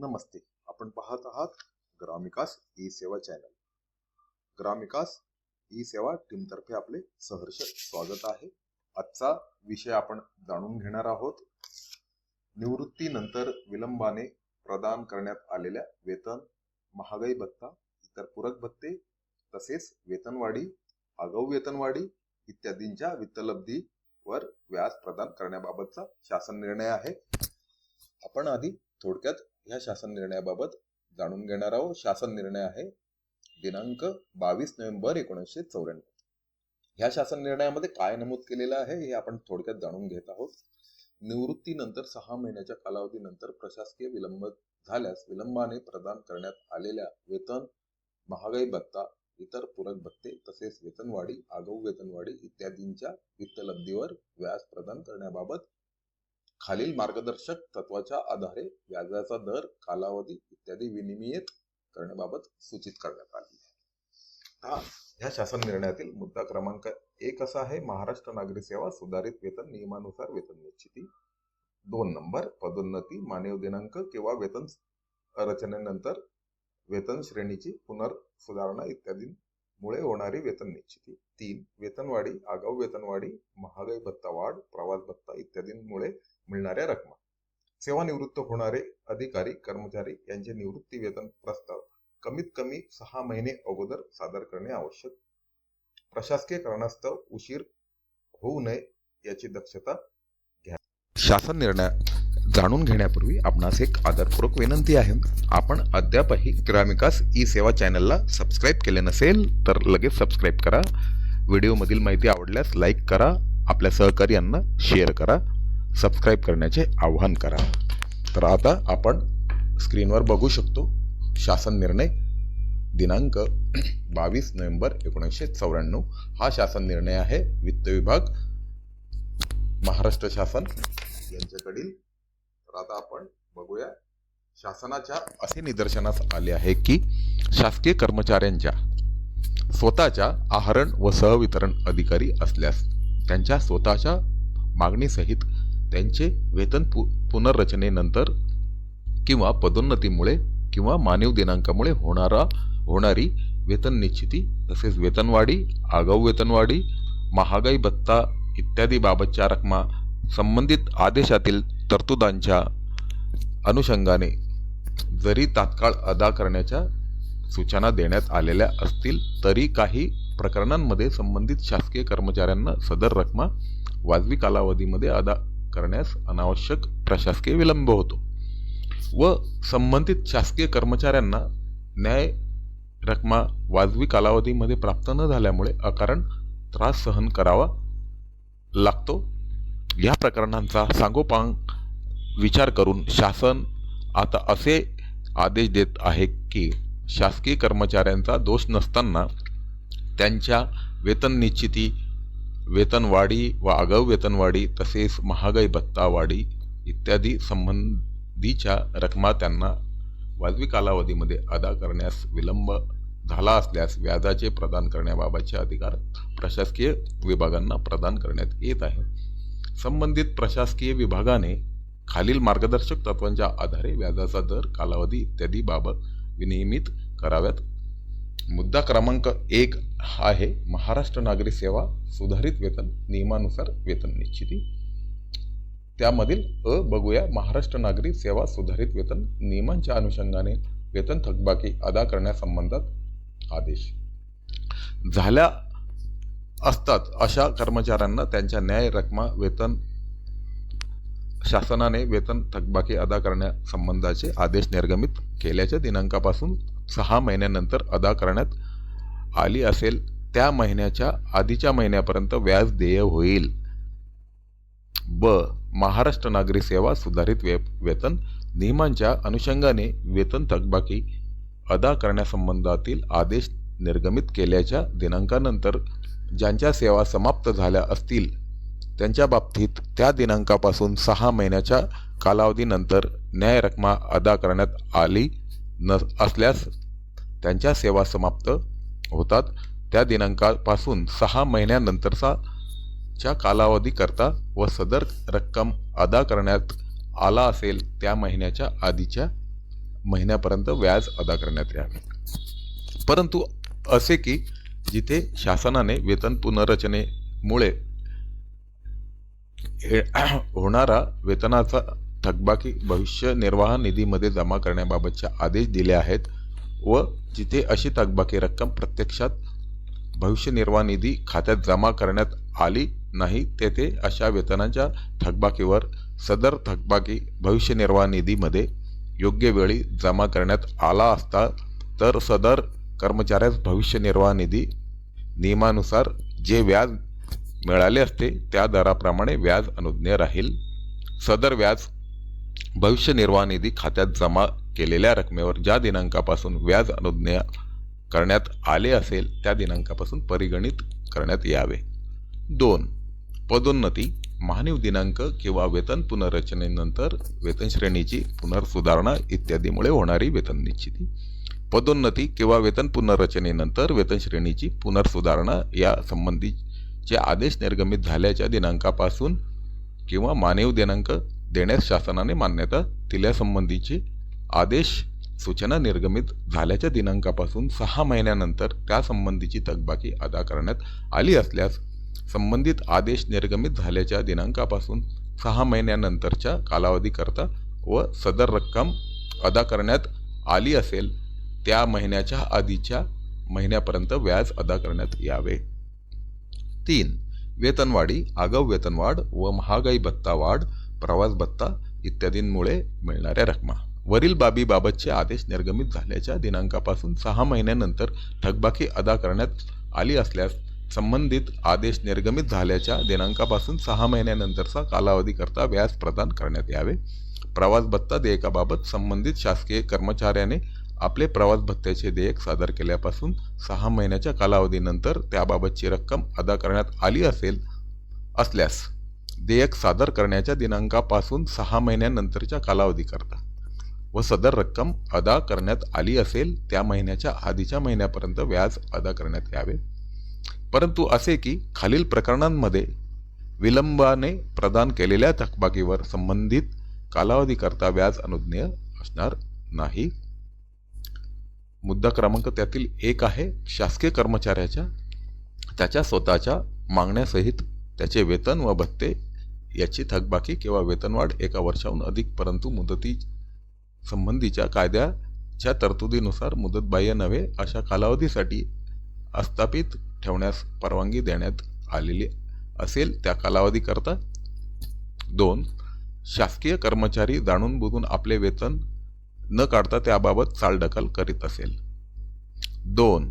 नमस्ते. आपण पाहत आहात ग्रामविकास ई सेवा चॅनल. ग्रामविकास ई सेवा टीमतर्फे आपले सहर्ष स्वागत आहे. आजचा विषय आपण जाणून घेणार आहोत. निवृत्तीनंतर विलंबाने प्रदान करण्यात आलेल्या वेतन महागाई भत्ता इतर पूरक भत्ते तसेच वेतनवाढी आगाऊ वेतनवाढी इत्यादींच्या वित्तलब्धीवर व्याज प्रदान करण्याबाबतचा शासन निर्णय आहे. आपण आधी थोडक्यात ह्या शासन निर्णयाबाबत जाणून घेणार आहोत. शासन निर्णय आहे दिनांक बावीस नोव्हेंबर एकोणीसशे चौऱ्याण्णव. ह्या शासन निर्णयामध्ये काय नमूद केलेलं आहे हे आपण थोडक्यात जाणून घेत आहोत. निवृत्तीनंतर सहा महिन्याच्या कालावधीनंतर प्रशासकीय विलंब झाल्यास विलंबाने प्रदान करण्यात आलेल्या वेतन महागाई भत्ता इतर पूरक भत्ते तसेच वेतनवाढी आगाऊ वेतनवाढी इत्यादींच्या वित्तलब्धीवर व्याज प्रदान करण्याबाबत खालील मार्गदर्शक तत्वाच्या आधारे व्याजाचा दर कालावधी इत्यादी विनिमयित करण्याबाबत सूचित करण्यात आली हा ह्या शासन निर्णयातील मुद्दा क्रमांक एक असा आहे. महाराष्ट्र नागरी सेवा सुधारित वेतन नियमानुसार वेतन निश्चिती. दोन नंबर पदोन्नती मानव दिनांक किंवा वेतन रचनेनंतर वेतन श्रेणीची पुनर्सुधारणा इत्यादी मुळे होणारी वेतन निश्चिती. तीन वेतनवाढी आगाऊ वेतनवाढी महागाई भत्ता वाढ प्रवास भत्ता इत्यादींमुळे मिळणाऱ्या रकमा. सेवानिवृत्त होणारे अधिकारी कर्मचारी यांचे निवृत्ती वेतन प्रस्ताव कमीत कमी सहा महिने अगोदर सादर करणे आवश्यक. प्रशासकीय कारणास्तव उशीर होऊ नये याची दक्षता घ्या. शासन निर्णय जाणून घेण्यापूर्वी आपणास एक आदरपूर्वक विनंती आहे. आपण अद्यापही ग्रामिकास ई सेवा चॅनलला सबस्क्राईब केले नसेल तर लगेच सबस्क्राईब करा. व्हिडिओमधील माहिती आवडल्यास लाईक करा. आपल्या सहकार्यांना शेअर करा. सबस्क्राईब करण्याचे आवाहन करा. तर आता आपण स्क्रीनवर बघू शकतो शासन निर्णय दिनांक बावीस नोव्हेंबर एकोणीसशे चौऱ्याण्णव. हा शासन निर्णय आहे. वित्त विभाग महाराष्ट्र शासन यांच्याकडील तर आता आपण बघूया. शासनाच्या असे निदर्शनास आले आहे की शासकीय कर्मचाऱ्यांच्या स्वतःच्या आहरण व सहवितरण अधिकारी असल्यास त्यांच्या स्वतःच्या मागणीसहित त्यांचे वेतन पु पुनर्रचनेनंतर किंवा पदोन्नतीमुळे किंवा मानव दिनांकामुळे होणारा होणारी वेतन निश्चिती तसेच वेतनवाढी आगाऊ वेतनवाढी महागाई भत्ता इत्यादी बाबतच्या रकमा संबंधित आदेशातील तरतुदांच्या अनुषंगाने जरी तात्काळ अदा करण्याच्या सूचना देण्यात आलेल्या असतील तरी काही प्रकरणांमध्ये संबंधित शासकीय कर्मचाऱ्यांना सदर रकमा वाजवी कालावधीमध्ये अदा करण्यास अनावश्यक प्रशासकीय विलंब होतो व संबंधित शासकीय कर्मचाऱ्यांना न्याय रकमा वाजवी कालावधीमध्ये प्राप्त न झाल्यामुळे अकारण त्रास सहन करावा लागतो. या प्रकरणांचा सांगोपांग विचार करून शासन आता असे आदेश देत आहे की शासकीय कर्मचाऱ्यांचा दोष नसताना त्यांच्या वेतन निश्चिती वेतनवाढी व आगाऊ वेतनवाढी तसेच महागाई भत्ता वाढी इत्यादी संबंधीच्या रकमा त्यांना वाजवी कालावधीमध्ये अदा करण्यास विलंब झाला असल्यास व्याजाचे प्रदान करण्याबाबतचे अधिकार प्रशासकीय विभागांना प्रदान करण्यात येत आहे संबंधित प्रशासकीय विभागाने खालील मार्गदर्शक तत्वांच्या आधारे व्याजाचा दर कालावधी इत्यादी बाबत विनियमित कराव्यात. मुद्दा क्रमांक एक आहे महाराष्ट्र नागरी सेवा सुधारित वेतन नियमानुसार वेतन निश्चिती. त्यामधील अ बघूया महाराष्ट्र नागरी सेवा सुधारित वेतन नियमांच्या अनुषंगाने वेतन थकबाकी अदा करण्यासंबंधात आदेश. झाल्या असतात अशा कर्मचाऱ्यांना त्यांच्या न्याय रकमा वेतन शासनाने वेतन थकबाकी अदा करण्यासंबंधाचे आदेश निर्गमित केल्याच्या दिनांकापासून सहा महिन्यानंतर अदा करण्यात आली असेल. त्या महिन्याच्या आधीच्या महिन्यापर्यंत व्याज देय होईल. ब. महाराष्ट्र नागरी सेवा सुधारित वे वेतन नियमांच्या अनुषंगाने वेतन थकबाकी अदा करण्यासंबंधातील आदेश निर्गमित केल्याच्या दिनांकानंतर ज्यांच्या सेवा समाप्त झाल्या असतील त्यांच्या बाबतीत त्या दिनांकापासून सहा महिन्याच्या कालावधीनंतर न्याय रकमा अदा करण्यात आली न असल्यास त्यांच्या सेवा समाप्त होतात. त्या दिनांकापासून सहा महिन्यानंतरचा च्या कालावधीकरता व सदर रक्कम अदा करण्यात आला असेल त्या महिन्याच्या आधीच्या महिन्यापर्यंत व्याज अदा करण्यात यावे. परंतु असे की जिथे शासनाने वेतन पुनर्रचनेमुळे होणारा वेतनाचा थकबाकी भविष्य निर्वाह निधीमध्ये जमा करण्याबाबतचे आदेश दिले आहेत व जिथे अशी थकबाकी रक्कम प्रत्यक्षात भविष्य निर्वाह निधी खात्यात जमा करण्यात आली नाही तेथे अशा वेतनाच्या थकबाकीवर सदर थकबाकी भविष्य निर्वाह निधीमध्ये योग्य वेळी जमा करण्यात आला असता तर सदर कर्मचाऱ्यास भविष्य निर्वाह निधी नियमानुसार जे व्याज मिळाले असते त्या दराप्रमाणे व्याज अनुज्ञ राहील. सदर व्याज भविष्य निर्वाह निधी खात्यात जमा केलेल्या रकमेवर ज्या दिनांकापासून व्याज अनुज्ञ करण्यात आले असेल त्या दिनांकापासून परिगणित करण्यात यावे. दोन पदोन्नती मानव दिनांक किंवा वेतन पुनर्रचनेनंतर वेतन श्रेणीची पुनर्सुधारणा इत्यादीमुळे होणारी वेतन निश्चिती. पदोन्नती किंवा वेतन पुनर्रचनेनंतर वेतन श्रेणीची पुनर्सुधारणा या जे आदेश निर्गमित झाल्याच्या दिनांकापासून किंवा मानव दिनांक देण्यास शासनाने मान्यता दिल्यासंबंधीचे आदेश सूचना निर्गमित झाल्याच्या दिनांकापासून सहा महिन्यानंतर त्यासंबंधीची थकबाकी अदा करण्यात आली असल्यास संबंधित आदेश निर्गमित झाल्याच्या दिनांकापासून सहा महिन्यानंतरच्या कालावधीकरता व सदर रक्कम अदा करण्यात आली असेल त्या महिन्याच्या आधीच्या महिन्यापर्यंत व्याज अदा करण्यात यावे. तीन वेतनवाढी आगाऊ वेतनवाढ व महागाई भत्ता वाढ प्रवास भत्ता इत्यादींमुळे मिळणाऱ्या रकमा. वरील बाबीबाबतचे आदेश निर्गमित झाल्याच्या दिनांकापासून सहा महिन्यानंतर थकबाकी अदा करण्यात आली असल्यास संबंधित आदेश निर्गमित झाल्याच्या दिनांकापासून सहा महिन्यानंतरचा कालावधीकरता व्याज प्रदान करण्यात यावे. प्रवास भत्ता देयकाबाबत संबंधित शासकीय कर्मचाऱ्याने आपले प्रवास भत्त्याचे देयक सादर केल्यापासून सहा महिन्याच्या कालावधीनंतर त्याबाबतची रक्कम अदा करण्यात आली असेल असल्यास देयक सादर करण्याच्या दिनांकापासून सहा महिन्यानंतरच्या कालावधीकरता व सदर रक्कम अदा करण्यात आली असेल त्या महिन्याच्या आधीच्या महिन्यापर्यंत व्याज अदा करण्यात यावे. परंतु असे की खालील प्रकरणांमध्ये विलंबाने प्रदान केलेल्या थकबाकीवर संबंधित कालावधीकरता व्याज अनुज्ञेय असणार नाही. मुद्दा क्रमांक त्यातील एक आहे शासकीय कर्मचाऱ्याच्या त्याच्या स्वतःच्या मागण्यासहित त्याचे वेतन व भत्ते याची थकबाकी किंवा वेतनवाढ एका वर्षाहून अधिक परंतु मुदती संबंधीच्या कायद्याच्या तरतुदीनुसार मुदतबाह्य नव्हे अशा कालावधीसाठी आस्थापित ठेवण्यास परवानगी देण्यात आलेली असेल त्या कालावधीकरता. दोन शासकीय कर्मचारी जाणून बुजून आपले वेतन न काढता त्याबाबत चालढकल करीत असेल. दोन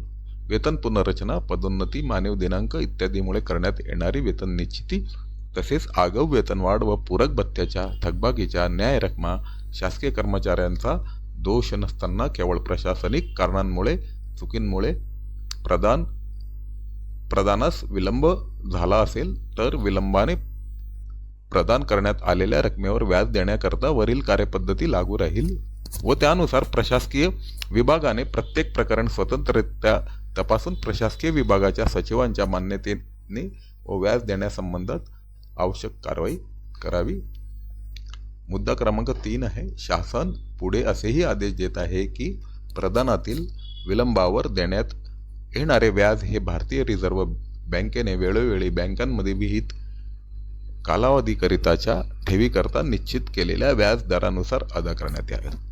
वेतन पुनर्रचना पदोन्नती मानव दिनांक इत्यादीमुळे करण्यात येणारी वेतन निश्चिती तसेच आगाऊ वेतनवाढ व पूरक भत्त्याच्या थकबाकीच्या न्याय रकमा शासकीय कर्मचाऱ्यांचा दोष नसताना केवळ प्रशासनिक कारणांमुळे चुकींमुळे प्रदान प्रदानास विलंब झाला असेल तर विलंबाने प्रदान करण्यात आलेल्या रकमेवर व्याज देण्याकरता वरील कार्यपद्धती लागू राहील. व त्यानुसार प्रशासकीय विभागाने प्रत्येक प्रकरण स्वतंत्ररित्या तपासून प्रशासकीय विभागाच्या सचिवांच्या मान्यतेने व व्याज देण्यासंबंधात आवश्यक कारवाई करावी. मुद्दा क्रमांक तीन आहे शासन पुढे असेही आदेश देत आहे की प्रदानातील विलंबावर देण्यात येणारे व्याज हे भारतीय रिझर्व्ह बँकेने वेळोवेळी बँकांमध्ये विहित कालावधीकरिताच्या ठेवीकरता निश्चित केलेल्या व्याज दरानुसार अदा करण्यात याव्यात.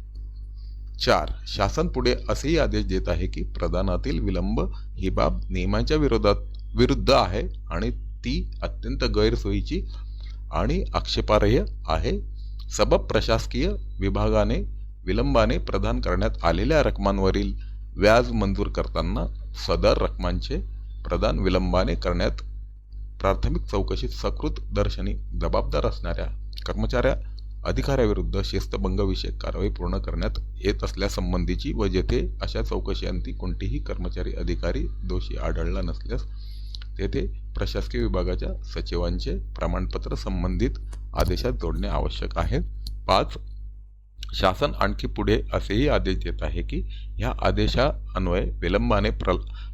चार. शासन पुढे असेही आदेश देत आहे की प्रदानातील विलंब ही बाब नियमांच्या विरोधात विरुद्ध आहे आणि ती अत्यंत गैरसोयीची आणि आक्षेपार्ह आहे. सबब प्रशासकीय विभागाने विलंबाने प्रदान करण्यात आलेल्या रकमांवरील व्याज मंजूर करताना सदर रकमांचे प्रदान विलंबाने करण्यात प्राथमिक चौकशीत सकृत दर्शनी जबाबदार असणाऱ्या कर्मचाऱ्या अधिकाऱ्याविरुद्ध शिस्तभंगविषयक कारवाई पूर्ण करण्यात येत असल्यासंबंधीची व जेथे अशा चौकशीअंती कोणतेही कर्मचारी अधिकारी दोषी आढळला नसल्यास तेथे प्रशासकीय विभागाच्या सचिवांचे प्रमाणपत्र संबंधित आदेशात जोडणे आवश्यक आहे. पाच शासन आणखी पुढे असेही आदेश देत आहे की ह्या आदेशान्वये विलंबाने प्र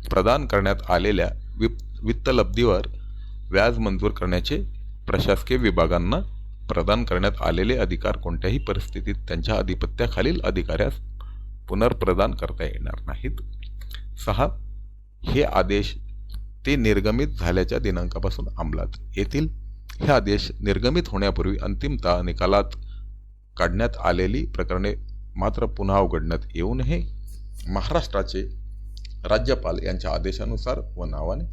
प्रदान करण्यात आलेल्या विप वित्तलब्धीवर व्याज मंजूर करण्याचे प्रशासकीय विभागांना प्रदान करण्यात आलेले अधिकार कोणत्याही परिस्थितीत त्यांच्या अधिपत्याखालील अधिकाऱ्यास पुनर्प्रदान करता येणार नाहीत. सहा हे आदेश ते निर्गमित झाल्याच्या दिनांकापासून अंमलात येतील. हे आदेश निर्गमित होण्यापूर्वी अंतिमतः निकालात काढण्यात आलेली प्रकरणे मात्र पुन्हा उघडण्यात येऊ नये. महाराष्ट्राचे राज्यपाल यांच्या आदेशानुसार व नावाने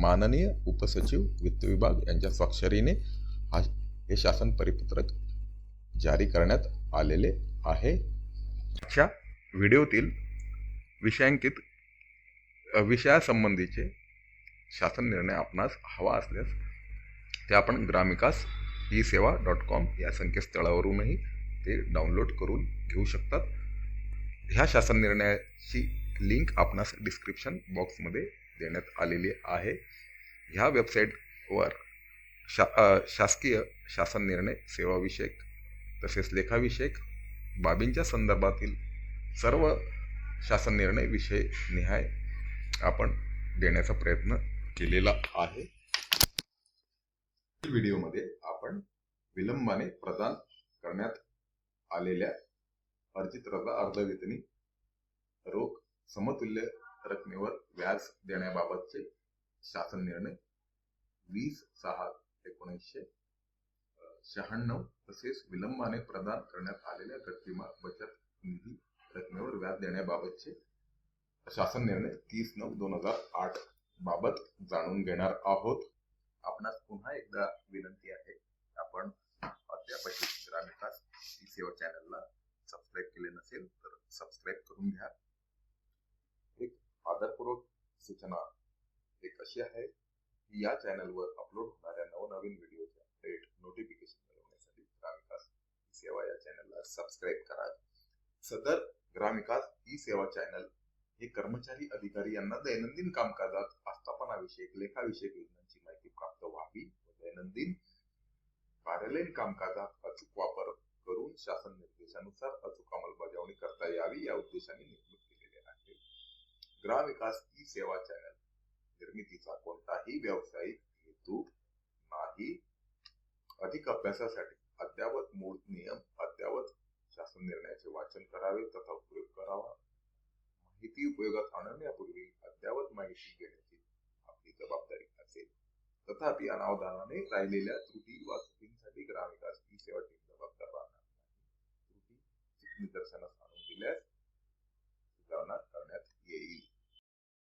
माननीय उपसचिव वित्त विभाग यांच्या स्वाक्षरीने हे शासन परिपत्रक जारी करण्यात आलेले आहे. आजच्या व्हिडिओतील विषयांकित विषयासंबंधीचे शासन निर्णय आपणास हवा असल्यास ते आपण ग्रामविकास ई सेवा डॉट कॉम या संकेतस्थळावरूनही ते डाउनलोड करून घेऊ शकतात. ह्या शासन निर्णयाची लिंक आपणास डिस्क्रिप्शन बॉक्समध्ये देण्यात आलेली आहे. ह्या वेबसाईटवर शा शासकीय शासन निर्णय सेवाविषयक तसेच लेखाविषयक बाबींच्या संदर्भातील सर्व शासन निर्णय विषय निहाय आपण देण्याचा प्रयत्न केलेला आहे. व्हिडिओमध्ये आपण विलंबाने प्रदान करण्यात आलेल्या अर्जित रजा अर्धवेतनी रोख समतुल्य रकमेवर व्याज देण्याबाबतचे शासन निर्णय वीस सहा एकोणीसशे शहाण्णव तसेच विलंबाने प्रदान करण्यात आलेल्या व्यक्तिमा बचत निधी रकमेवर व्याज देण्याबाबतचे शासन निर्णय तीस नऊ दोन हजार आठ बाबत जाणून घेणार आहोत. आपणास पुन्हा एकदा विनंती आहे आपण अद्यापही ग्रामविकास ई सेवा चॅनलला सबस्क्राईब केले नसेल तर सबस्क्राईब करून घ्या. एक आदरपूर्वक सूचना एक अशी आहे या चॅनलवर अपलोड होणाऱ्या नवनवीन व्हिडिओच्या थेट नोटिफिकेशन मिळवण्यासाठी ग्रामविकास ई सेवा या चॅनलला सबस्क्राईब करा. सदर ग्रामविकास ई सेवा चॅनल हे कर्मचारी अधिकारी यांना दैनंदिन कामकाजात आस्थापनाविषयक लेखाविषयक योजनांची माहिती प्राप्त व्हावी व दैनंदिन कार्यालयीन कामकाजात अचूक वापर करून शासन निर्देशानुसार अचूक अंमलबजावणी करता यावी या उद्देशाने निर्मित केलेले आहे. ग्रामविकास ई सेवा चॅनल निर्मितीचा कोणताही व्यावसायिक हेतू नाही. अधिक अभ्यासासाठी अद्यावत मूळ नियम अद्यावत शासन निर्णयाचे वाचन करावे तथा उपयोग करावा. माहिती उपयोगात आणण्यापूर्वी अद्यावत माहिती घेण्याची आपली जबाबदारी असेल. तथापि अनावधानाने राहिलेल्या त्रुटी वा चुकींसाठी ग्रामविकास ही सेवा टीम जबाबदार राहणार नाही. त्रुटी निदर्शनास आणून दिल्यास